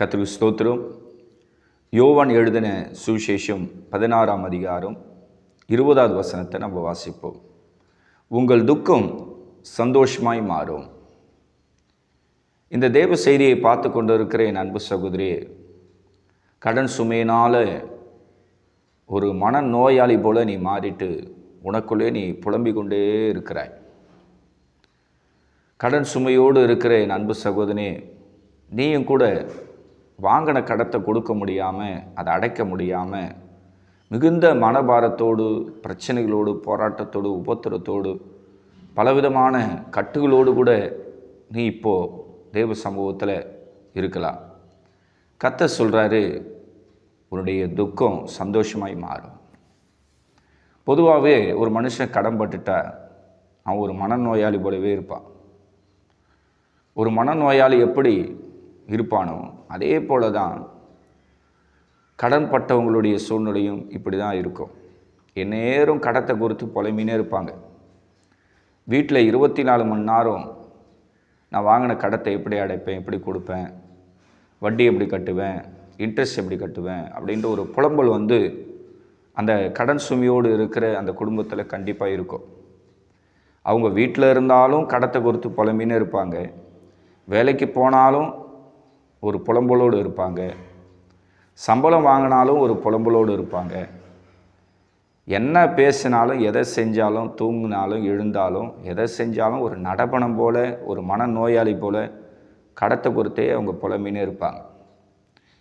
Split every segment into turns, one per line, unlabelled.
கத்திரி ஸ்தோத்திரம். யோவான் எழுதின சுவிசேஷம் பதினாறாம் அதிகாரம் இருபதாவது வசனத்தை நம்ம வாசிப்போம். உங்கள் துக்கம் சந்தோஷமாய் மாறும். இந்த தேவ செய்தியை பார்த்து கொண்டிருக்கிற என் அன்பு சகோதரி கடன் சுமையினால் ஒரு மன நோயாளி போல நீ மாறிட்டு உனக்குள்ளே நீ புலம்பிக் கொண்டே இருக்கிறாய். கடன் சுமையோடு இருக்கிற என் அன்பு சகோதரனே நீயும் கூட வாங்கின கடத்தை கொடுக்க முடியாமல் அதை அடைக்க முடியாமல் மிகுந்த மனபாரத்தோடு பிரச்சனைகளோடு போராட்டத்தோடு உபத்திரத்தோடு பலவிதமான கட்டுகளோடு கூட நீ இப்போது தேவ சமூகத்தில் இருக்கலாம். கத்த சொல்கிறாரு உன்னுடைய துக்கம் சந்தோஷமாய் மாறும். பொதுவாகவே ஒரு மனுஷன் கடன்பட்டுட்டா அவன் ஒரு மனநோயாளி போலவே இருப்பான். ஒரு மனநோயாளி எப்படி இருப்பானோ அதே போல தான் கடன் பட்டவங்களுடைய சூழ்நிலையும் இப்படி தான் இருக்கும். எந்நேரம் கடத்தை குறித்து புலம்பினே இருப்பாங்க. வீட்டில் இருபத்தி நாலு மணி நேரம் நான் வாங்கின கடத்தை எப்படி அடைப்பேன் எப்படி கொடுப்பேன் வட்டி எப்படி கட்டுவேன் இன்ட்ரெஸ்ட் எப்படி கட்டுவேன் அப்படின்ற ஒரு புலம்பல் வந்து அந்த கடன் சுமையோடு இருக்கிற அந்த குடும்பத்தில் கண்டிப்பாக இருக்கும். அவங்க வீட்டில் இருந்தாலும் கடத்தை குறித்து புலம்பின்னு இருப்பாங்க. வேலைக்கு போனாலும் ஒரு புலம்பலோடு இருப்பாங்க. சம்பளம் வாங்கினாலும் ஒரு புலம்பலோடு இருப்பாங்க. என்ன பேசினாலும் எதை செஞ்சாலும் தூங்கினாலும் எழுந்தாலும் எதை செஞ்சாலும் ஒரு நடப்பணம் போல் ஒரு மனநோயாளி போல் கடத்தை பொறுத்தே அவங்க புலம்பின்னு இருப்பாங்க.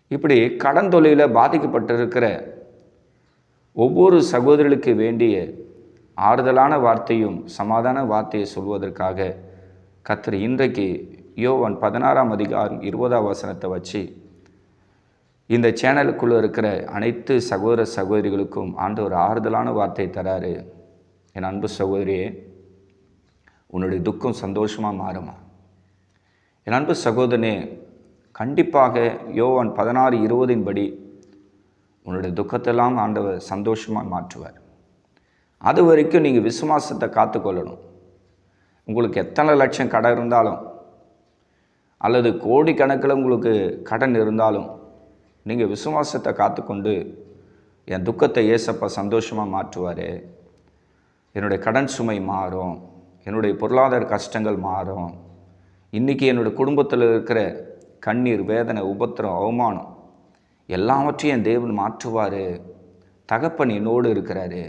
இப்படி கடன் தொழிலில் பாதிக்கப்பட்டிருக்கிற ஒவ்வொரு சகோதரர்களுக்கு வேண்டிய ஆறுதலான வார்த்தையும் சமாதான வார்த்தையை சொல்வதற்காக கத்திர இன்றைக்கு யோவான் பதினாறாம் அதிகாரம் இருபதாம் வசனத்தை வச்சு இந்த சேனலுக்குள்ளே இருக்கிற அனைத்து சகோதர சகோதரிகளுக்கும் ஆண்டவர் ஆறுதலான வார்த்தை தராரு. என் அன்பு சகோதரியே உன்னுடைய துக்கம் சந்தோஷமாக மாறுமா? என் அன்பு சகோதரனே கண்டிப்பாக யோவான் பதினாறு இருபதின் படி உன்னுடைய துக்கத்தெல்லாம் ஆண்டவர் சந்தோஷமாக மாற்றுவார். அது வரைக்கும் நீங்கள் விசுவாசத்தை காத்துக்கொள்ளணும். உங்களுக்கு எத்தனை லட்சம் கடை இருந்தாலும் அல்லது கோடிக்கணக்கில் உங்களுக்கு கடன் இருந்தாலும் நீங்கள் விசுவாசத்தை காத்துக்கொண்டு என் துக்கத்தை ஏசப்பா சந்தோஷமாக மாற்றுவார். என்னுடைய கடன் சுமை மாறும். என்னுடைய பொருளாதார கஷ்டங்கள் மாறும். இன்றைக்கி என்னுடைய குடும்பத்தில் இருக்கிற கண்ணீர் வேதனை உபத்திரம் அவமானம் எல்லாவற்றையும் என் தேவன் மாற்றுவார். தகப்பன் என்னோடு இருக்கிறாரு.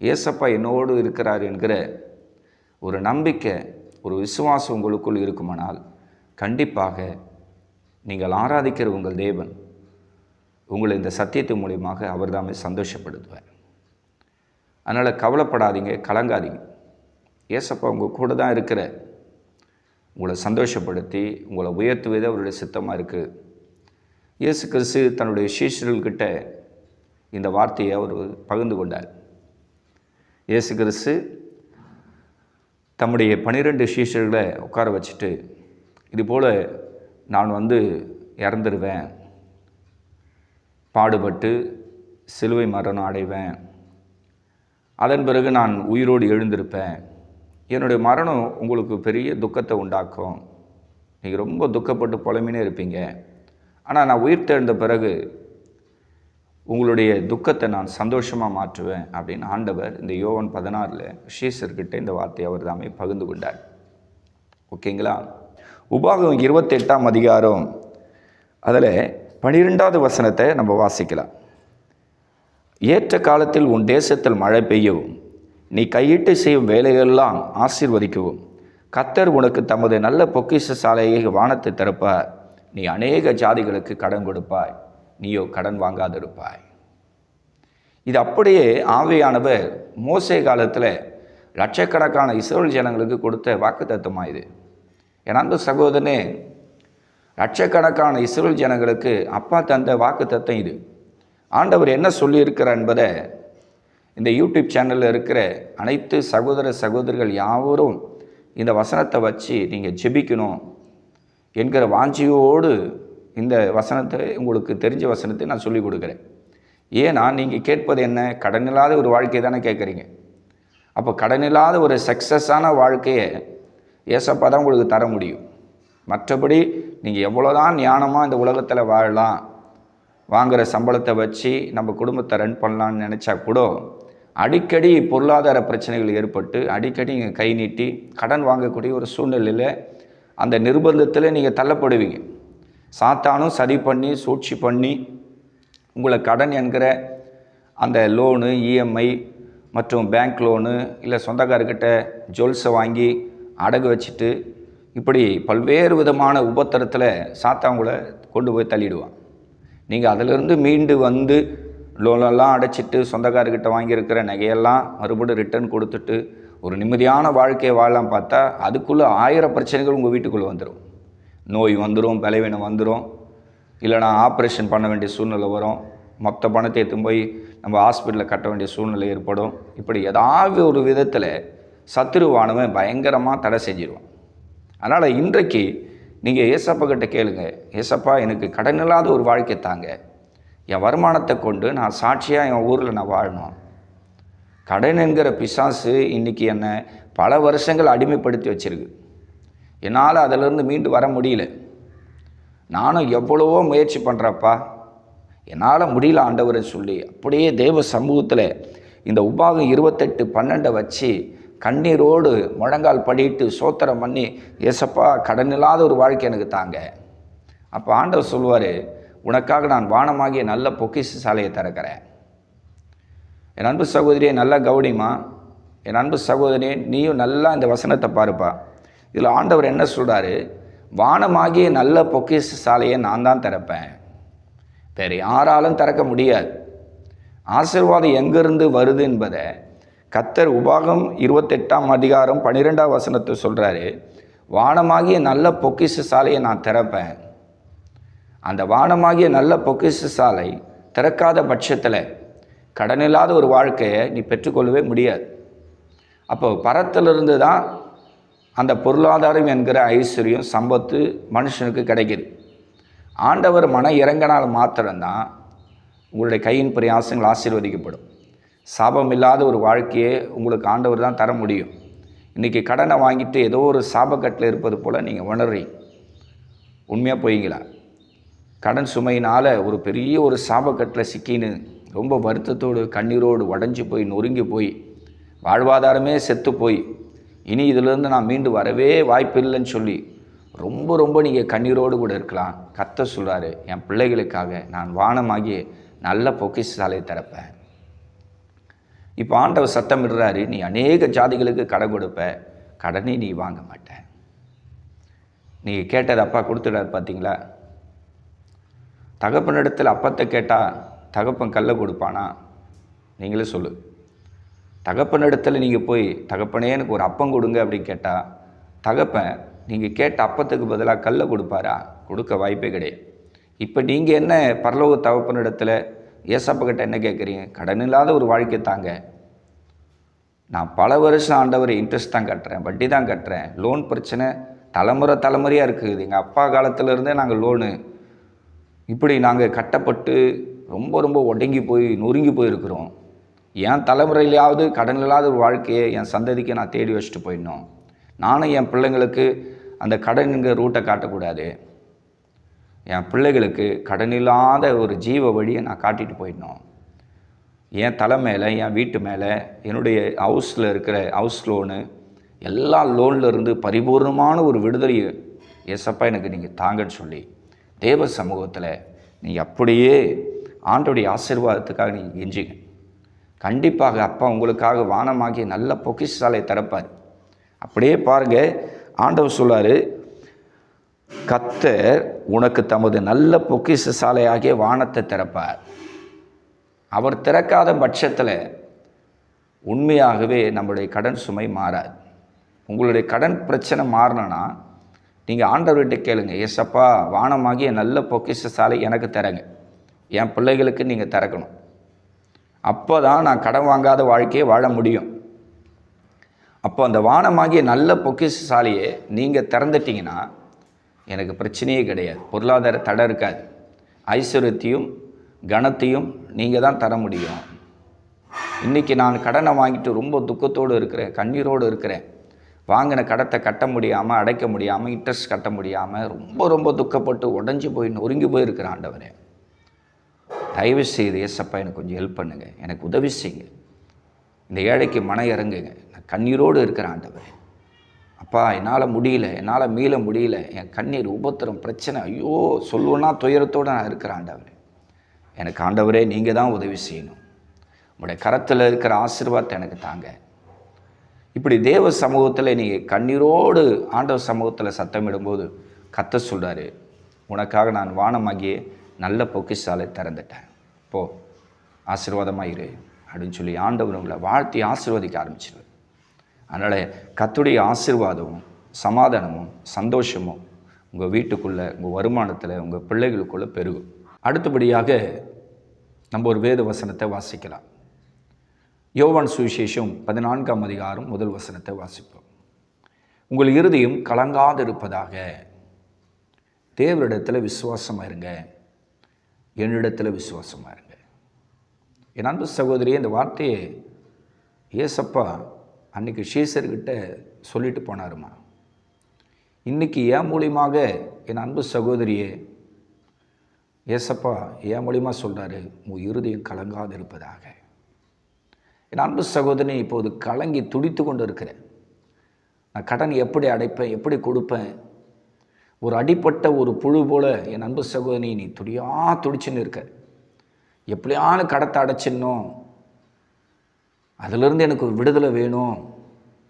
ஏசப்பா என்னோடு இருக்கிறார் என்கிற ஒரு நம்பிக்கை ஒரு விசுவாசம் உங்களுக்குள் இருக்குமானால் கண்டிப்பாக நீங்கள் ஆராதிக்கிற உங்கள் தேவன் உங்களை இந்த சத்தியத்து மூலியமாக அவர் தாமே சந்தோஷப்படுத்துவார். அதனால் கவலைப்படாதீங்க கலங்காதீங்க. ஏசப்பா உங்கள் கூட தான் இருக்கிற. உங்களை சந்தோஷப்படுத்தி உங்களை உயர்த்துவதே அவருடைய சித்தமாக இருக்குது இயேசு கிறிஸ்து தன்னுடைய சீஷர்கள்கிட்ட இந்த வார்த்தையை அவர் பகிர்ந்து கொண்டார். இயேசு கிறிஸ்து தம்முடைய பனிரெண்டு சீஷர்களை உட்கார வச்சுட்டு இதுபோல் நான் வந்து இறந்துருவேன். பாடுபட்டு சிலுவை மரணம் அடைவேன். அதன் பிறகு நான் உயிரோடு எழுந்திருப்பேன். என்னுடைய மரணம் உங்களுக்கு பெரிய துக்கத்தை உண்டாக்கும். நீங்கள் ரொம்ப துக்கப்பட்டு புலம்பினே இருப்பீங்க. ஆனால் நான் உயிர் தெழுந்த பிறகு உங்களுடைய துக்கத்தை நான் சந்தோஷமாக மாற்றுவேன் அப்படின்னு ஆண்டவர் இந்த யோவன் பதினாறில் ஷீசர்கிட்ட இந்த வார்த்தையை அவர் தாமே பகிர்ந்து கொண்டார். ஓகேங்களா? உபாகம் இருபத்தெட்டாம் அதிகாரம். அதில் பனிரெண்டாவது வசனத்தை நம்ம வாசிக்கலாம். ஏற்ற காலத்தில் உன் தேசத்தில் மழை பெய்யவும் நீ கையிட்டு செய்யும் வேலைகளெல்லாம் ஆசீர்வதிக்கவும். கத்தர் உனக்கு தமது நல்ல பொக்கிஷ சாலையை வானத்தை திறப்பார். நீ அநேக ஜாதிகளுக்கு கடன் கொடுப்பாய். நீயோ கடன் வாங்காதிருப்பாய். இது அப்படியே ஆவியானவர் மோசே காலத்தில் லட்சக்கணக்கான இஸ்ரோல் ஜனங்களுக்கு கொடுத்த வாக்கு தத்துவமாக இது. என் அன்பு சகோதரனே லட்சக்கணக்கான இஸ்ரேல் ஜனங்களுக்கு அப்பா தந்த வாக்கு தத்தம் இது. ஆண்டவர் என்ன சொல்லியிருக்கிறார் என்பதை இந்த யூடியூப் சேனலில் இருக்கிற அனைத்து சகோதர சகோதரிகள் யாவரும் இந்த வசனத்தை வச்சு நீங்கள் ஜெபிக்கணும் என்கிற வாஞ்சியோடு இந்த வசனத்தை உங்களுக்கு தெரிஞ்ச வசனத்தை நான் சொல்லிக் கொடுக்குறேன். ஏன்னா நீங்கள் கேட்பது என்ன? கடன் இல்லாத ஒரு வாழ்க்கையை தானே கேட்குறீங்க. அப்போ கடன் இல்லாத ஒரு சக்ஸஸான வாழ்க்கையை ஏசப்பா தான் உங்களுக்கு தர முடியும். மற்றபடி நீங்கள் எவ்வளோதான் ஞானமாக இந்த உலகத்தில் வாழலாம் வாங்குகிற சம்பளத்தை வச்சு நம்ம குடும்பத்தை ரன் பண்ணலான்னு நினச்சா கூட அடிக்கடி பொருளாதார பிரச்சனைகள் ஏற்பட்டு அடிக்கடி நீங்கள் கை நீட்டி கடன் வாங்கக்கூடிய ஒரு சூழ்நிலையில் அந்த நிர்பந்தத்தில் நீங்கள் தள்ளப்படுவீங்க. சாத்தானும் சரி பண்ணி சூழ்ச்சி பண்ணி உங்களை கடன் என்கிற அந்த லோனு இஎம்ஐ மற்றும் பேங்க் லோனு இல்லை சொந்தக்காரர்கிட்ட ஜுவல்ஸை வாங்கி அடகு வச்சுட்டு இப்படி பல்வேறு விதமான உபத்திரத்தில் சாத்தாங்களை கொண்டு போய் தள்ளிடுவான். நீங்கள் அதிலிருந்து மீண்டு வந்து லோனெல்லாம் அடைச்சிட்டு சொந்தக்காரர்கிட்ட வாங்கியிருக்கிற நகையெல்லாம் மறுபடியும் ரிட்டர்ன் கொடுத்துட்டு ஒரு நிம்மதியான வாழ்க்கையை வாழலாம் பார்த்தா அதுக்குள்ளே ஆயிரம் பிரச்சனைகள் உங்கள் வீட்டுக்குள்ளே வந்துடும் நோய் வந்துடும் பலவீனம் வந்துடும் இல்லைனா ஆப்ரேஷன் பண்ண வேண்டிய சூழ்நிலை வரும். மொத்த பணத்தை எடுத்து போய் நம்ம ஹாஸ்பிட்டலில் கட்ட வேண்டிய சூழ்நிலை ஏற்படும். இப்படி ஏதாவது ஒரு விதத்தில் சத்துருவானவன் பயங்கரமாக தடை செஞ்சிருவான். அதனால் இன்றைக்கு நீங்கள் ஏசப்பா கிட்ட கேளுங்க. ஏசப்பா எனக்கு கடன் இல்லாத ஒரு வாழ்க்கை தாங்க. என் வருமானத்தை கொண்டு நான் சாட்சியாக என் ஊரில் நான் வாழணும். கடன் என்கிற பிசாசு இன்றைக்கி என்னை பல வருஷங்கள் அடிமைப்படுத்தி வச்சிருக்கு. என்னால் அதிலிருந்து மீண்டு வர முடியல. நானும் எவ்வளவோ முயற்சி பண்ணுறப்பா என்னால் முடியல ஆண்டவரை சொல்லி அப்படியே தேவ சமூகத்தில் இந்த உபாகம் இருபத்தெட்டு பன்னெண்டை வச்சு கண்ணீரோடு முழங்கால் படிட்டு சோத்திரம் பண்ணி ஏசப்பா கடன் இல்லாத ஒரு வாழ்க்கை எனக்கு தாங்க. அப்போ ஆண்டவர் சொல்லுவார் உனக்காக நான் வானமாகிய நல்ல பொக்கிசு சாலையை திறக்கிறேன். என் அன்பு சகோதரியை நல்லா கவனிமா என் அன்பு சகோதரியே நீயும் நல்லா இந்த வசனத்தை பாருப்பா. இதில் ஆண்டவர் என்ன சொல்கிறாரு வானமாகிய நல்ல பொக்கிசு சாலையை நான் தான் திறப்பேன். வேறு யாராலும் திறக்க முடியாது. ஆசீர்வாதம் எங்கேருந்து வருது என்பதை கத்தர் உபாகம் இருபத்தெட்டாம் அதிகாரம் பன்னிரெண்டாம் வசனத்தை சொல்கிறாரு வானமாகிய நல்ல பொக்கிச சாலையை நான் திறப்பேன். அந்த வானமாகிய நல்ல பொக்கிச சாலை திறக்காத பட்சத்தில் கடனில்லாத ஒரு வாழ்க்கையை நீ பெற்றுக்கொள்ளவே முடியாது. அப்போ பரத்திலிருந்து தான் அந்த பொருளாதாரம் என்கிற ஐஸ்வர்யம் சம்பத்து மனுஷனுக்கு கிடைக்கிது. ஆண்டவர் மன இறங்கினால் மாத்திரம்தான் உங்களுடைய கையின் பிரயாசங்கள் ஆசீர்வதிக்கப்படும். சாபம் இல்லாத ஒரு வாழ்க்கையை உங்களுக்கு ஆண்டவர் தான் தர முடியும். இன்றைக்கி கடனை வாங்கிட்டு ஏதோ ஒரு சாபக்கட்டில் இருப்பது போல் நீங்கள் உணர்றீங்க. உண்மையாக போய்ங்களா? கடன் சுமையினால் ஒரு பெரிய ஒரு சாபக்கட்டில் சிக்கின்னு ரொம்ப வருத்தத்தோடு கண்ணீரோடு உடஞ்சி போய் நொறுங்கி போய் வாழ்வாதாரமே செத்து போய் இனி இதிலேருந்து நான் மீண்டு வரவே வாய்ப்பு இல்லைன்னு சொல்லி ரொம்ப ரொம்ப நீங்கள் கண்ணீரோடு கூட இருக்கலாம். கத்த சொல்கிறாரு என் பிள்ளைகளுக்காக நான் வானமாகி நல்ல பொக்கிசாலை திறப்பேன். இப்போ ஆண்டவர் சத்தமிடுறாரு நீ அநேக ஜாதிகளுக்கு கடன் கொடுப்ப கடனை நீ வாங்க மாட்ட. நீங்கள் கேட்டது அப்பா கொடுத்துடாரு பார்த்தீங்களா தகப்பனிடத்தில் அப்பத்தை கேட்டால் தகப்பன் கல்லை கொடுப்பானா? நீங்களே சொல்லு. தகப்பனிடத்தில் நீங்கள் போய் தகப்பனே எனக்கு ஒரு அப்பம் கொடுங்க அப்படின்னு கேட்டால் தகப்பன் நீங்கள் கேட்ட அப்பத்துக்கு பதிலாக கல்லை கொடுப்பாரா? கொடுக்க வாய்ப்பே கிடையாது. இப்போ நீங்கள் என்ன பரலோக தகப்பனிடத்தில் ஏசப்பக்கிட்ட என்ன கேட்குறீங்க கடன் இல்லாத ஒரு வாழ்க்கை தாங்க. நான் பல வருஷம் ஆண்டவர் இன்ட்ரெஸ்ட் தான் கட்டுறேன் வட்டி தான் கட்டுறேன். லோன் பிரச்சனை தலைமுறை தலைமுறையாக இருக்குது. எங்கள் அப்பா காலத்திலேருந்தே நாங்கள் லோனு இப்படி நாங்கள் கட்டப்பட்டு ரொம்ப ரொம்ப ஒடுங்கி போய் நொறுங்கி போயிருக்கிறோம். என் தலைமுறையிலாவது கடன் இல்லாத ஒரு வாழ்க்கையை என் சந்ததிக்கு நான் தேடி வச்சுட்டு போயிடணும். நானும் என் பிள்ளைங்களுக்கு அந்த கடனுங்கிற ரூட்டை காட்டக்கூடாது. என் பிள்ளைகளுக்கு கடன் இல்லாத ஒரு ஜீவ வழியை நான் காட்டிட்டு போயிடணும். என் தலை மேலே என் வீட்டு மேலே என்னுடைய ஹவுஸில் இருக்கிற ஹவுஸ் லோனு எல்லா லோனில் இருந்து பரிபூர்ணமான ஒரு விடுதலையை எசப்பா எனக்கு நீங்கள் தாங்கன்னு சொல்லி தேவ சமூகத்தில் நீங்கள் அப்படியே ஆண்டோடைய ஆசீர்வாதத்துக்காக நீங்கள் எஞ்சிங்க கண்டிப்பாக அப்பா உங்களுக்காக வானமாகிய நல்ல பொக்கிஷாலை திறப்பார். அப்படியே பாருங்கள் ஆண்டவர் சொல்லார் கத்தர் உனக்கு தமது நல்ல பொக்கிஷ சாலையாகிய வானத்தை திறப்பார். அவர் திறக்காத பட்சத்தில் உண்மையாகவே நம்முடைய கடன் சுமை மாறாது. உங்களுடைய கடன் பிரச்சனை மாறணும்னா நீங்கள் ஆண்டவர்கிட்ட கேளுங்க ஏசப்பா வானமாகிய நல்ல பொக்கிஷ சாலை எனக்கு தரங்க. என் பிள்ளைகளுக்கு நீங்கள் திறக்கணும். அப்போ தான் நான் கடன் வாங்காத வாழ்க்கையை வாழ முடியும். அப்போ அந்த வானமாகிய நல்ல பொக்கிஷ சாலையை நீங்கள் திறந்துட்டீங்கன்னா எனக்கு பிரச்சனையே கிடையாது. பொருளாதார தடை இருக்காது. ஐஸ்வர்யத்தையும் கனத்தையும் நீங்கள் தான் தர முடியும். இன்றைக்கி நான் கடனை வாங்கிட்டு ரொம்ப துக்கத்தோடு இருக்கிறேன் கண்ணீரோடு இருக்கிறேன். வாங்கின கடத்தை கட்ட முடியாமல் அடைக்க முடியாமல் இன்ட்ரெஸ்ட் கட்ட முடியாமல் ரொம்ப ரொம்ப துக்கப்பட்டு உடஞ்சி போய் நொறுங்கி போயிருக்கிற ஆண்டவரே. தயவு செய்து ஏசப்பா எனக்கு கொஞ்சம் ஹெல்ப் பண்ணுங்கள் எனக்கு உதவி செய்யுங்க. இந்த ஏழைக்கு மன இறங்குங்க. நான் கண்ணீரோடு இருக்கிற ஆண்டவரே. அப்பா என்னால் முடியல என்னால் மீள முடியல என் கண்ணீர் உபத்திரம் பிரச்சனை ஐயோ சொல்லுவோன்னா துயரத்தோடு நான் இருக்கிற ஆண்டவரே. எனக்கு ஆண்டவரே நீங்கள் தான் உதவி செய்யணும். உங்களுடைய கரத்தில் இருக்கிற ஆசீர்வாதத்தை எனக்கு தாங்க. இப்படி தேவ சமூகத்தில் நீங்கள் கண்ணீரோடு ஆண்டவர் சமூகத்தில் சத்தமிடும்போது கத்த சொல்கிறாரு உனக்காக நான் வானமாகிய நல்ல பொக்கிஷாலை திறந்துட்டேன். போ ஆசீர்வாதமாக இரு அப்படின்னு சொல்லி ஆண்டவர் உங்களை வாழ்த்தி ஆசீர்வதிக்க ஆரம்பிச்சிருவார். அதனால் கத்துடைய ஆசிர்வாதமும் சமாதானமும் சந்தோஷமும் உங்கள் வீட்டுக்குள்ளே உங்கள் வருமானத்தில் உங்கள் பிள்ளைகளுக்குள்ளே பெருகும். அடுத்தபடியாக நம்ம ஒரு வேத வசனத்தை வாசிக்கலாம். யோவான் சுவிசேஷம் பதினான்காம் அதிகாரம் முதல் வசனத்தை வாசிப்போம். உங்கள் இருதயம் கலங்காதிருப்பதாக. தேவரிடத்தில் விசுவாசமாக இருங்க. என்னிடத்தில் விசுவாசமாக இருங்க. என் அன்பு சகோதரி இந்த வார்த்தையை ஏசப்பா அன்னைக்கு ஷீசர்கிட்ட சொல்லிட்டு போனாருமா இன்னைக்கு என் மூலியமாக என் அன்பு சகோதரியே ஏசப்பா என் மூலியமாக சொல்கிறாரு உன் இருதயம் கலங்காது இருப்பதாக. என் அன்பு சகோதரி இப்போது கலங்கி துடித்து கொண்டு இருக்கிறேன் நான் கடன் எப்படி அடைப்பேன் எப்படி கொடுப்பேன்? ஒரு அடிப்பட்ட ஒரு புழு போல் என் அன்பு சகோதரி நீ துடியாக துடிச்சுன்னு இருக்க. எப்படியான கடத்தை அடைச்சிடணும். அதிலிருந்து எனக்கு ஒரு விடுதலை வேணும்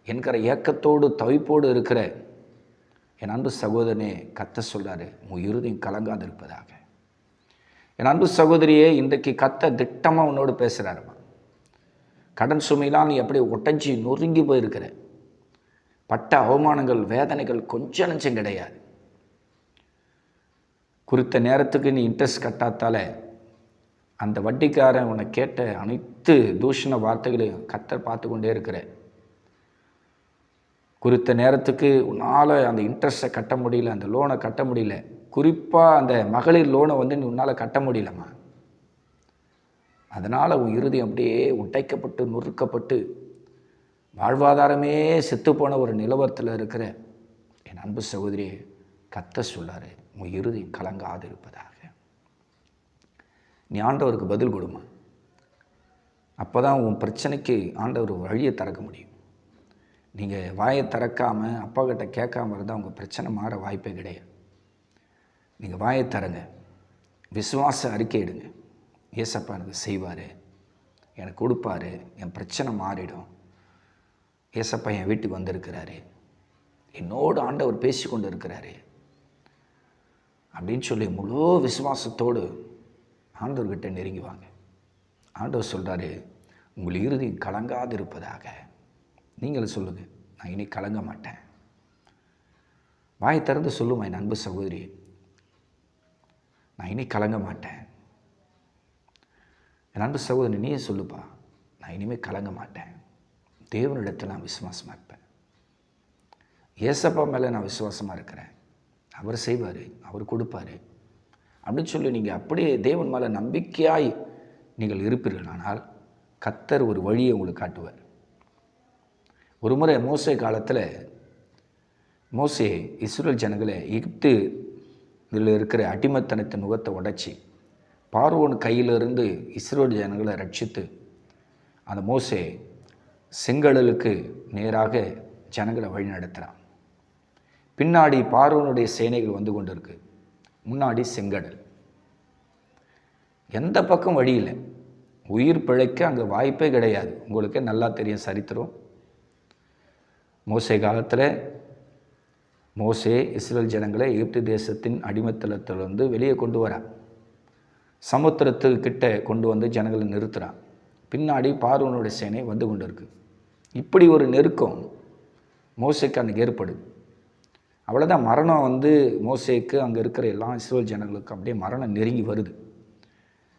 என்கிற ஏக்கத்தோடு தவிப்போடு இருக்கிற என் அன்பு சகோதரனே கத்த சொல்கிறாரு உன் இருதையும் கலங்காது இருப்பதாக என் அன்பு சகோதரியே இன்றைக்கு கத்த திட்டமாக உன்னோடு பேசுகிறாருமா கடன் சுமையெல்லாம் நீ எப்படி ஒட்டஞ்சி நொறுங்கி போயிருக்கிற. பட்ட அவமானங்கள் வேதனைகள் கொஞ்சம் நஞ்சம் கிடையாது. குறித்த நேரத்துக்கு நீ இன்ட்ரெஸ்ட் கட்டாத்தால அந்த வட்டிக்காரன் உன்னை கேட்ட அனைத்து தூஷண வார்த்தைகளையும் கத்தர் பார்த்து கொண்டே இருக்கிற குறித்த நேரத்துக்கு உன்னால் அந்த இன்ட்ரெஸ்ட்டை கட்ட முடியல அந்த லோனை கட்ட முடியல. குறிப்பாக அந்த மகளிர் லோனை வந்து நீ உன்னால் கட்ட முடியலம்மா. அதனால் உன் இறுதி அப்படியே உடைக்கப்பட்டு நொறுக்கப்பட்டு வாழ்வாதாரமே செத்துப்போன ஒரு நிலவரத்தில் இருக்கிற என் அன்பு சகோதரியை கத்த சொல்லாரு உன் இறுதி கலங்காது இருப்பதா நீ ஆண்டவருக்கு பதில் கொடுமா. அப்போ தான் உன் பிரச்சனைக்கு ஆண்டவர் வழியை திறக்க முடியும். நீங்கள் வாயை திறக்காமல் அப்பா கிட்ட கேட்காம இருந்தால் உங்கள் பிரச்சனை மாற வாய்ப்பே கிடையாது. நீங்கள் வாயை தரங்க விசுவாச அறிக்கையிடுங்க ஏசப்பா எனக்கு செய்வார். எனக்கு கொடுப்பாரு. என் பிரச்சனை மாறிடும். ஏசப்பா என் வீட்டுக்கு வந்திருக்கிறாரு. என்னோடு ஆண்டவர் பேசி கொண்டு இருக்கிறாரு அப்படின்னு சொல்லி முழு விசுவாசத்தோடு ஆண்டவர்கிட்ட நெருங்கி வாங்க ஆண்டவர் சொல்கிறாரு உங்கள் இறுதி கலங்காது இருப்பதாக நீங்கள் சொல்லுங்கள் நான் இனி கலங்க மாட்டேன். வாய் திறந்து சொல்லுமா என் அன்பு சகோதரி? நான் இனி கலங்க மாட்டேன். என் அன்பு சகோதரி நீயே சொல்லுப்பா நான் இனிமேல் கலங்க மாட்டேன். தேவனிடத்தில் நான் விசுவாசமாக இருப்பேன். ஏசப்பா மேலே நான் விசுவாசமாக இருக்கிறேன். அவர் செய்வார் அவர் கொடுப்பார். அப்படின்னு சொல்லி நீங்கள் அப்படியே தேவன் மேலே நம்பிக்கையாய் நீங்கள் இருப்பீர்கள் ஆனால் கத்தர் ஒரு வழியை உங்களுக்கு காட்டுவார். ஒரு முறை மோசே காலத்தில் மோசே இஸ்ரேல் ஜனங்களை எகிப்து இதில் இருக்கிற அடிமத்தனத்தின் முகத்தை உடைச்சி பார்வோன் கையிலிருந்து இஸ்ரேல் ஜனங்களை ரட்சித்து அந்த மோசே செங்கடலுக்கு நேராக ஜனங்களை வழிநடத்துகிறான் பின்னாடி பார்வனுடைய சேனைகள் வந்து கொண்டுருக்கு. முன்னாடி செங்கடல். எந்த பக்கம் வழி இல்லை. உயிர் பிழைக்க அங்கே வாய்ப்பே கிடையாது. உங்களுக்கு நல்லா தெரியும் சரித்திரம். மோசை காலத்தில் மோசே இஸ்ரேல் ஜனங்களை எகிப்து தேசத்தின் அடிமத்தளத்திலிருந்து வெளியே கொண்டு வரான் சமுத்திரத்துக்கிட்ட கொண்டு வந்து ஜனங்களை நிறுத்துகிறான் பின்னாடி பார்வனுடைய சேனை வந்து கொண்டு இருக்கு இப்படி ஒரு நெருக்கம் மோசைக்கு அன்றைக்கி ஏற்படுது. அவ்வளோதான் மரணம் வந்து மோசேக்கு அங்கே இருக்கிற எல்லா இஸ்ரோல் ஜனங்களுக்கு அப்படியே மரணம் நெருங்கி வருது.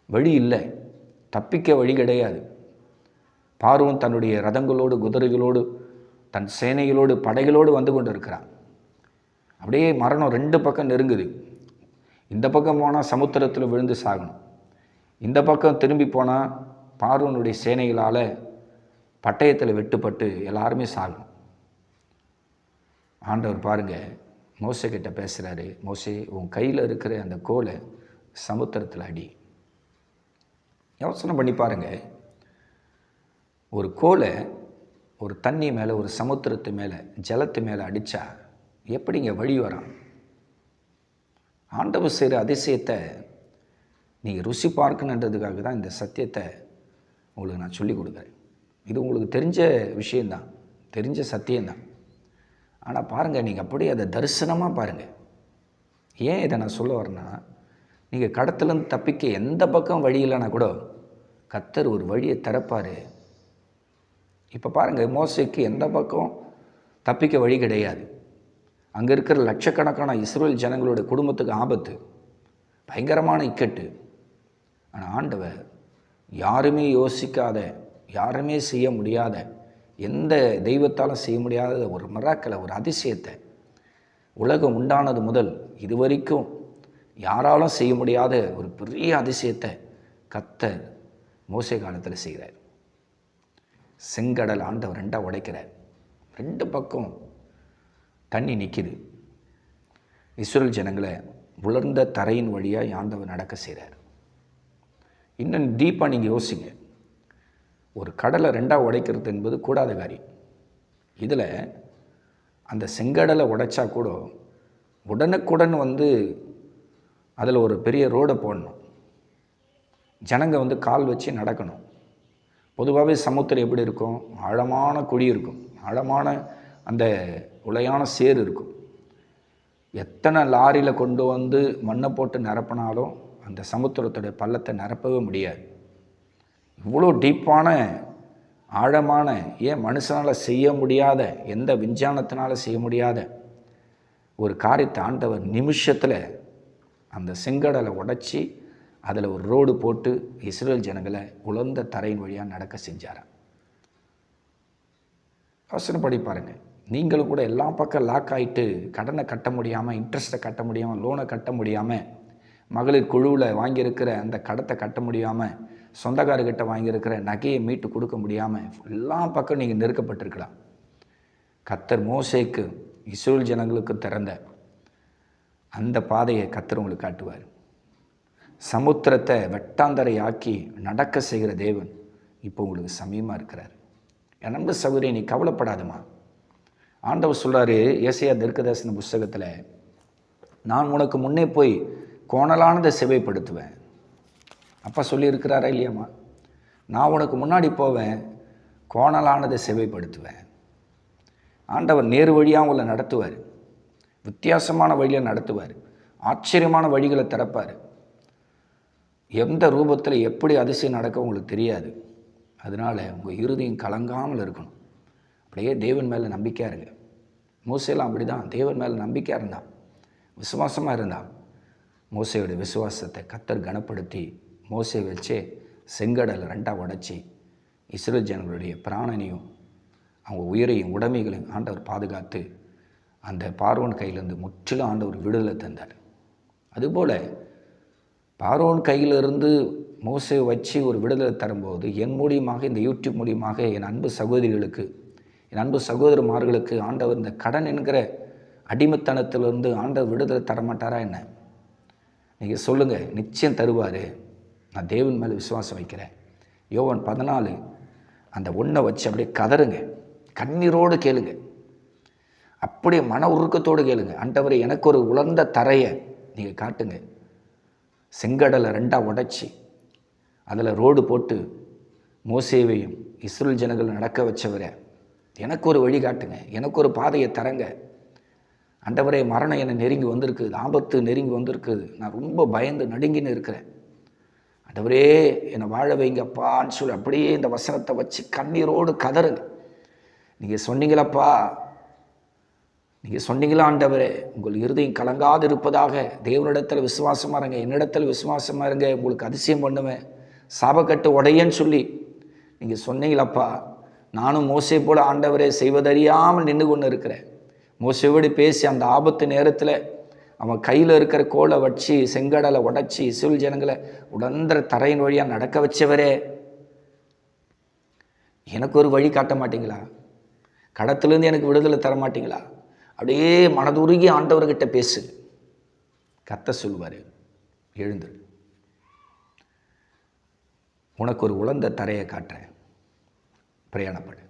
வழி இல்லை. தப்பிக்க வழி கிடையாது. பார்வன் தன்னுடைய ரதங்களோடு குதிரைகளோடு தன் சேனைகளோடு படைகளோடு வந்து கொண்டு இருக்கிறான் அப்படியே மரணம் ரெண்டு பக்கம் நெருங்குது. இந்த பக்கம் போனால் சமுத்திரத்தில் விழுந்து சாகணும். இந்த பக்கம் திரும்பி போனால் பார்வனுடைய சேனைகளால் பட்டயத்தில் வெட்டுப்பட்டு எல்லாருமே சாகணும். ஆண்டவர் பாருங்கள் மோசக்கிட்ட பேசுகிறாரு மோசே உன் கையில் இருக்கிற அந்த கோலை சமுத்திரத்தில் அடி. யோசனை பண்ணி பாருங்கள் ஒரு கோலை ஒரு தண்ணி மேலே ஒரு சமுத்திரத்து மேலே ஜலத்து மேலே அடித்தா எப்படிங்க வழி வரும்? ஆண்டவர் செய்கிற அதிசயத்தை நீங்கள் ருசி பார்க்கணுன்றதுக்காக தான் இந்த சத்தியத்தை உங்களுக்கு நான் சொல்லிக் கொடுக்குறேன். இது உங்களுக்கு தெரிஞ்ச விஷயந்தான் தெரிஞ்ச சத்தியம்தான். ஆனால் பாருங்கள் நீங்கள் அப்படியே அதை தரிசனமாக பாருங்கள் ஏன் இதை நான் சொல்ல வரேன்னா நீங்கள் கடத்துலேருந்து தப்பிக்க எந்த பக்கம் வழி இல்லைனா கூட கத்தர் ஒரு வழியை திறப்பார். இப்போ பாருங்கள் மோசைக்கு எந்த பக்கம் தப்பிக்க வழி கிடையாது. அங்கே இருக்கிற லட்சக்கணக்கான இஸ்ரேல் ஜனங்களோட குடும்பத்துக்கு ஆபத்து. பயங்கரமான இக்கட்டு. ஆனால் ஆண்டவர் யாருமே யோசிக்காத யாருமே செய்ய முடியாத எந்த தெய்வத்தாலும் செய்ய முடியாத ஒரு மிராக்களை ஒரு அதிசயத்தை உலகம் உண்டானது முதல் இதுவரைக்கும் யாராலும் செய்ய முடியாத ஒரு பெரிய அதிசயத்தை கத்தர் மோசை காலத்தில் செய்கிறார் செங்கடல் ஆண்டவர் ரெண்டாக உடைக்கிறார். ரெண்டு பக்கம் தண்ணி நிற்கிது இஸ்ரேல் ஜனங்களை உலர்ந்த தரையின் வழியாக ஆண்டவர் நடக்க செய்கிறார் இன்னும் டீப்பாக நீங்கள் யோசிங்க. ஒரு கடலை ரெண்டாக உடைக்கிறது என்பது கூடாத காரியம். இதில் அந்த செங்கடலை உடைச்சா கூட உடனுக்குடன் வந்து அதில் ஒரு பெரிய ரோடை போடணும். ஜனங்க வந்து கால் வச்சு நடக்கணும். பொதுவாகவே சமுத்திரம் எப்படி இருக்கும்? ஆழமான குழி இருக்கும். ஆழமான அந்த உலையான சேர் இருக்கும். எத்தனை லாரியில் கொண்டு வந்து மண்ணை போட்டு நிரப்பினாலும் அந்த சமுத்திரத்துடைய பள்ளத்தை நிரப்பவே முடியாது. இவ்வளோ டீப்பான ஆழமான ஏன் மனுஷனால் செய்ய முடியாத எந்த விஞ்ஞானத்தினால் செய்ய முடியாத ஒரு காரியத்தை ஆண்டவர் நிமிஷத்தில் அந்த செங்கடலை உடைச்சி அதில் ஒரு ரோடு போட்டு இஸ்ரேல் ஜனங்களை உலர்ந்த தரையின் வழியாக நடக்க செஞ்சாராம். யோசனைப்படி பாருங்கள் நீங்களும் கூட எல்லா பக்கம் லாக் ஆகிட்டு கடனை கட்ட முடியாமல் இன்ட்ரெஸ்ட்டை கட்ட முடியாமல் லோனை கட்ட முடியாமல் மகளிர் குழுவில் வாங்கியிருக்கிற அந்த கடத்தை கட்ட முடியாமல் சொந்தக்காரர்கிட்ட வாங்கியிருக்கிற நகையை மீட்டு கொடுக்க முடியாமல் எல்லா பக்கம் நீங்கள் நெருக்கப்பட்டிருக்கலாம். கத்தர் மோசேக்கு இஸ்ரேல் ஜனங்களுக்கு திறந்த அந்த பாதையை கத்தர் உங்களுக்கு காட்டுவார். சமுத்திரத்தை வெட்டாந்தரையாக்கி நடக்க செய்கிற தேவன் இப்போ உங்களுக்கு சமயமாக இருக்கிறார். என் நண்பு சகோதரி நீ கவலைப்படாதம்மா. ஆண்டவர் சொல்கிறாரு ஏசையா தீர்க்கதர்சன புஸ்தகத்தில் நான் உனக்கு முன்னே போய் கோணலானதை செவைப்படுத்துவேன். அப்பா சொல்லியிருக்கிறாரா இல்லையாம்மா? நான் உனக்கு முன்னாடி போவேன் கோணலானதை செவைப்படுத்துவேன் ஆண்டவர் நேரு வழியாக உங்களை நடத்துவார். வித்தியாசமான வழியில் நடத்துவார். ஆச்சரியமான வழிகளை திறப்பார். எந்த ரூபத்தில் எப்படி அதிசயம் நடக்க உங்களுக்கு தெரியாது. அதனால் உங்கள் இறுதியும் கலங்காமல் இருக்கணும். அப்படியே தேவன் மேலே நம்பிக்கையாக இருங்க. மூசையெல்லாம் அப்படி தான் தேவன் மேலே நம்பிக்கையாக இருந்தான். விசுவாசமாக இருந்தான். மூசையோட விசுவாசத்தை கத்தர் கனப்படுத்தி மோசை வச்சு செங்கடலை ரெண்டாக உடச்சி இஸ்ரேல் ஜனங்களுடைய பிராணனையும் அவங்க உயிரையும் உடைமைகளையும் ஆண்டவர் பாதுகாத்து அந்த பார்வன் கையிலேருந்து முற்றிலும் ஆண்டவர் விடுதலை தந்தார். அதுபோல் பார்வன் கையிலிருந்து மோசை வச்சு ஒரு விடுதலை தரும்போது என் மூலியமாக இந்த யூடியூப் மூலியமாக என் அன்பு சகோதரிகளுக்கு என் அன்பு சகோதரமார்களுக்கு ஆண்டவர் இந்த கடன் என்கிற அடிமைத்தனத்திலிருந்து ஆண்டவர் விடுதலை தரமாட்டாரா என்ன? நீங்கள் சொல்லுங்கள் நிச்சயம் தருவார். நான் தேவன் மேலே விசுவாசம் வைக்கிறேன். யோவன் பதினாலு அந்த ஒன்றை வச்சு அப்படியே கதறுங்க. கண்ணீரோடு கேளுங்க. அப்படியே மன உருக்கத்தோடு கேளுங்க. அண்டவரை எனக்கு ஒரு உலர்ந்த தரையை நீங்கள் காட்டுங்க. செங்கடலை ரெண்டாக உடைச்சி அதில் ரோடு போட்டு மோசேவையும் இஸ்ரேல் ஜனங்கள் நடக்க வச்சவரை எனக்கு ஒரு வழி காட்டுங்க. எனக்கு ஒரு பாதையை தரங்க. அண்டவரே மரணம் என்னை நெருங்கி வந்திருக்குது. ஆபத்து நெருங்கி வந்திருக்குது. நான் ரொம்ப பயந்து நடுங்கின்னு இருக்கிறேன். அண்டவரே என்னை வாழ வைங்கப்பான்னு சொல்லி அப்படியே இந்த வசனத்தை வச்சு கண்ணீரோடு கதறுங்க நீங்கள் சொன்னீங்களப்பா. நீங்கள் சொன்னீங்களா ஆண்டவரே? உங்கள் இருதயம் கலங்காது இருப்பதாக. தேவனிடத்தில் விசுவாசமாக இருங்க. என்னிடத்தில் விசுவாசமாக இருங்க. உங்களுக்கு அதிசயம் பண்ணுவேன். சாபக்கட்டு உடையன்னு சொல்லி நீங்கள் சொன்னீங்களப்பா. நானும் மோசை போல் ஆண்டவரே செய்வதறியாமல் நின்று கொண்டு இருக்கிறேன். மோசையோடு பேசி அந்த ஆபத்து நேரத்தில் அவன் கையில் இருக்கிற கோலை வச்சு செங்கடலை உடச்சி இசுல் ஜனங்களை உடந்தர தரையின் வழியாக நடக்க வச்சவரே. எனக்கு ஒரு வழி காட்ட மாட்டீங்களா? கடத்துலேருந்து எனக்கு விடுதலை தர மாட்டீங்களா? அப்படியே மனதுருகி ஆண்டவர்கிட்ட பேசு. கத்த சொல்லுவார் எழுந்துரு உனக்கு ஒரு உழந்த தரையை காட்டுறேன். பிரயாணப்படு.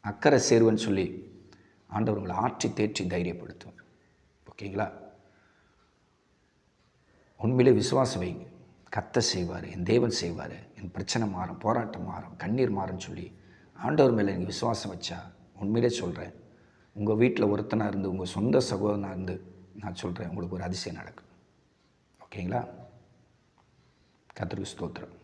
அக்கறை சேருவன் சொல்லி ஆண்டவர்களை ஆற்றி தேற்றி தைரியப்படுத்துவார் ஓகேங்களா? உண்மையிலே விசுவாசம் வைங்க. கத்த செய்வார் என் தேவன் செய்வார் என் பிரச்சனை மாறும் போராட்டம் மாறும் கண்ணீர் மாறும்னு சொல்லி ஆண்டவர் மேலே நீங்கள் விசுவாசம் வச்சா உண்மையிலே சொல்கிறேன் உங்கள் வீட்டில் ஒருத்தனாக இருந்து உங்கள் சொந்த சகோதரனாக இருந்து நான் சொல்கிறேன் உங்களுக்கு ஒரு அதிசயம் நடக்கும். ஓகேங்களா? கத்திரிக்கு ஸ்தோத்திரம்.